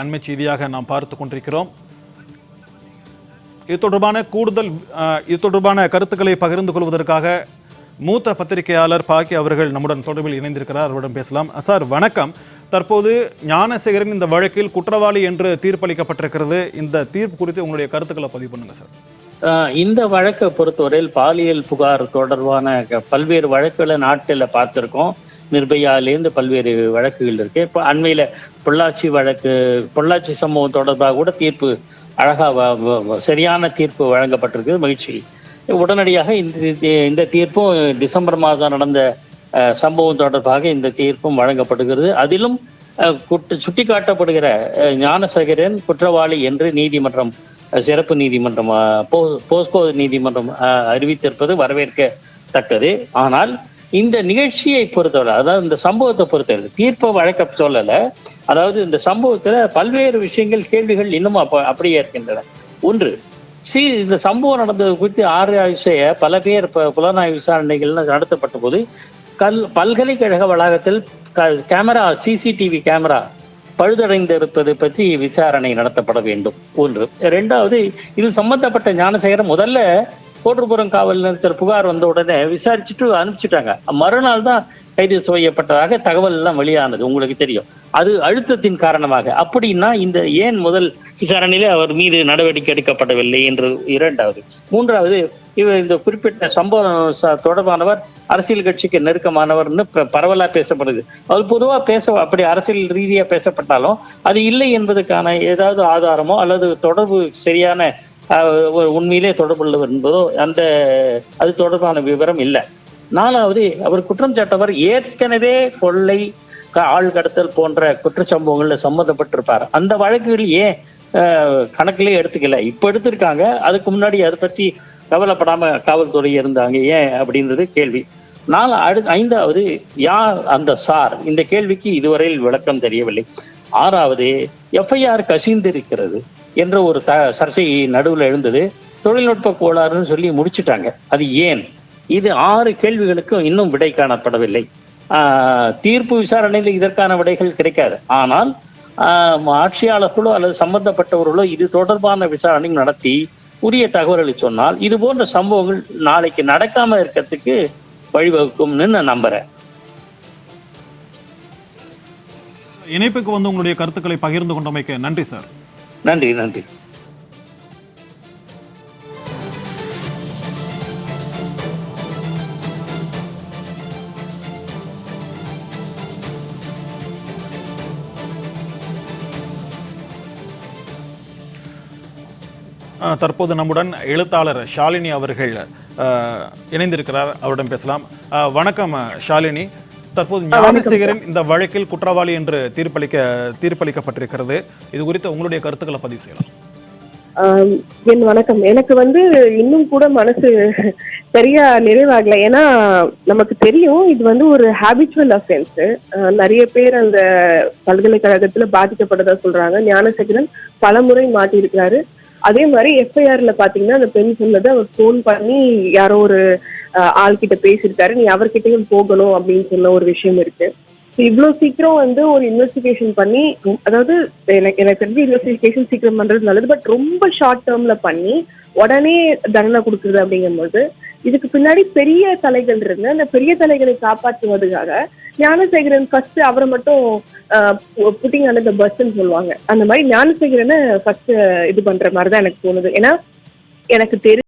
அண்மை செய்தியாக நாம் பார்த்து கொண்டிருக்கிறோம். இது தொடர்பான கூடுதல் இது தொடர்பான கருத்துக்களை பகிர்ந்து கொள்வதற்காக மூத்த பத்திரிகையாளர் பாக்கி அவர்கள் நம்முடன் தொடர்பில் இணைந்திருக்கிறார். அவரிடம் பேசலாம். சார் வணக்கம். தற்போது ஞானசேகரன் இந்த வழக்கில் குற்றவாளி என்று தீர்ப்பளிக்கப்பட்டிருக்கிறது. இந்த தீர்ப்பு குறித்து உங்களுடைய கருத்துக்களை பதிவு பண்ணுங்க சார். இந்த வழக்கை பொறுத்தவரையில் பாலியல் புகார் தொடர்பான பல்வேறு வழக்குகளை நாட்டில் பார்த்துருக்கோம். நிர்பயாலேருந்து பல்வேறு வழக்குகள் இருக்கு. இப்போ அண்மையில் பொள்ளாச்சி வழக்கு பொள்ளாச்சி சம்பவம் தொடர்பாக கூட தீர்ப்பு அழகாக சரியான தீர்ப்பு வழங்கப்பட்டிருக்கு. மகிழ்ச்சி. உடனடியாக இந்த இந்த தீர்ப்பும் டிசம்பர் மாதம் நடந்த சம்பவம் தொடர்பாக இந்த தீர்ப்பும் வழங்கப்படுகிறது. அதிலும் குற்ற சுட்டிக்காட்டப்படுகிற காட்டப்படுகிற ஞானசேகரன் குற்றவாளி என்று நீதிமன்றம் சிறப்பு நீதிமன்றம் போஸ்கோ நீதிமன்றம் அறிவித்திருப்பது வரவேற்கத்தக்கது. ஆனால் இந்த நிகழ்ச்சியை பொறுத்தவரை அதாவது இந்த சம்பவத்தை பொறுத்தவரை தீர்ப்பை வழக்க சொல்லலை. அதாவது இந்த சம்பவத்துல பல்வேறு விஷயங்கள் கேள்விகள் இன்னும் அப்ப அப்படியே இருக்கின்றன. ஒன்று சி இந்த சம்பவம் நடந்தது குறித்து ஆராய்ச்சிய பல பேர் புலனாய்வு விசாரணைகள் நடத்தப்பட்ட போது கல் பல்கலைக்கழக வளாகத்தில் கேமரா சிசிடிவி கேமரா பழுதடைந்திருப்பது பற்றி விசாரணை நடத்தப்பட வேண்டும். ஒன்று ரெண்டாவது இது சம்பந்தப்பட்ட ஞானசேகரம் முதல்ல கோட்டுப்புறம் காவல் நிலையத்தில் புகார் வந்த உடனே விசாரிச்சுட்டு அனுப்பிச்சிட்டாங்க. மறுநாள் தான் கைது செய்யப்பட்டதாக தகவல் எல்லாம் வெளியானது. உங்களுக்கு தெரியும். அது அழுத்தத்தின் காரணமாக. அப்படின்னா இந்த ஏன் முதல் விசாரணையிலே அவர் மீது நடவடிக்கை எடுக்கப்படவில்லை என்று இரண்டாவது. மூன்றாவது இவர் இந்த குறிப்பிட்ட சம்பவம் தொடர்பானவர் அரசியல் கட்சிக்கு நெருக்கமானவர்னு பரவலாக பேசப்படுது. அது பொதுவாக பேச அப்படி அரசியல் ரீதியாக பேசப்பட்டாலும் அது இல்லை என்பதற்கான ஏதாவது ஆதாரமோ அல்லது தொடர்பு சரியான உண்மையிலே தொடர்புள்ளவர் என்பதோ அந்த அது தொடர்பான விவரம் இல்லை. நாலாவது அவர் குற்றம் சாட்டவர் ஏற்கனவே கொள்ளை க- ஆள் கடத்தல் போன்ற சம்பவங்களில் சம்மந்தப்பட்டிருப்பார். அந்த வழக்குகள் ஏன் கணக்கிலே எடுத்துக்கல? இப்போ எடுத்திருக்காங்க. அதுக்கு முன்னாடி அதை பற்றி கவலைப்படாம காவல்துறை இருந்தாங்க. ஏன் அப்படின்றது கேள்வி. நாலு அடு ஐந்தாவது யார் அந்த சார்? இந்த கேள்விக்கு இதுவரையில் விளக்கம் தெரியவில்லை. ஆறாவது எஃப்ஐஆர் கசிந்திருக்கிறது என்ற ஒரு த சர்ச்சை நடுவில் எழுந்தது. தொழில்நுட்ப கோளாறுன்னு சொல்லி முடிச்சுட்டாங்க. அது ஏன்? இது ஆறு கேள்விகளுக்கும் இன்னும் விடை காணப்படவில்லை. தீர்ப்பு விசாரணையில் இதற்கான விடைகள் கிடைக்காது. ஆனால் ஆட்சியாளர்களோ அல்லது சம்பந்தப்பட்டவர்களோ இது தொடர்பான விசாரணை நடத்தி உரிய தகவல்களை சொன்னால் இது போன்ற சம்பவங்கள் நாளைக்கு நடக்காம இருக்கிறதுக்கு வழிவகுக்கும்னு நான் நம்புறேன். இணைப்புக்கு வந்து உங்களுடைய கருத்துக்களை பகிர்ந்து கொண்டமைக்கு நன்றி சார். நன்றி நன்றி. தற்போது நம்முடன் எழுத்தாளர் ஷாலினி அவர்கள் இணைந்திருக்கிறார். அவரிடம் பேசலாம். வணக்கம் ஷாலினி. தற்போது ஞானசேகரன் இந்த வழக்கில் குற்றவாளி என்று தீர்ப்பளிக்க தீர்ப்பளிக்கப்பட்டிருக்கிறது. இது குறித்து உங்களுடைய கருத்துக்களை பதிவு செய்யலாம். என் வணக்கம். எனக்கு வந்து இன்னும் கூட மனசு சரியா நிறைவாகல. ஏன்னா நமக்கு தெரியும் இது வந்து ஒரு ஹேபிச்சுவல் அஃபென்ஸ் நிறைய பேர் அந்த பல்கலைக்கழகத்துல பாதிக்கப்பட்டதா சொல்றாங்க. ஞானசேகரன் பல முறை மாட்டியிருக்கிறாரு. அதே மாதிரி எஃப்ஐஆர்ல பாத்தீங்கன்னா அந்த பெண் சொன்னது அவர் ஃபோன் பண்ணி யாரோ ஒரு ஆள்கிட்ட பேசியிருக்காரு. நீ அவர்கிட்டயும் போகணும் அப்படின்னு சொன்ன ஒரு விஷயம் இருக்கு. இவ்வளவு சீக்கிரம் வந்து ஒரு இன்வெஸ்டிகேஷன் பண்ணி அதாவது எனக்கு எனக்கு தெரிஞ்சு இன்வெஸ்டிகேஷன் சீக்கிரம் பண்றது நல்லது பட் ரொம்ப ஷார்ட் டேர்ம்ல பண்ணி உடனே தண்டனை கொடுக்குறது அப்படிங்கும்போது இதுக்கு பின்னாடி பெரிய தலைகள் இருந்து அந்த பெரிய தலைகளை காப்பாற்றுவதற்காக ஞானசேகரன் ஃபர்ஸ்ட் அவரை மட்டும் புட்டிங் அந்த பஸ்ன்னு சொல்லுவாங்க. அந்த மாதிரி ஞானசேகரனை ஃபர்ஸ்ட் இது பண்ற மாதிரி தான் எனக்கு தோணுது. ஏன்னா எனக்கு தெரியும்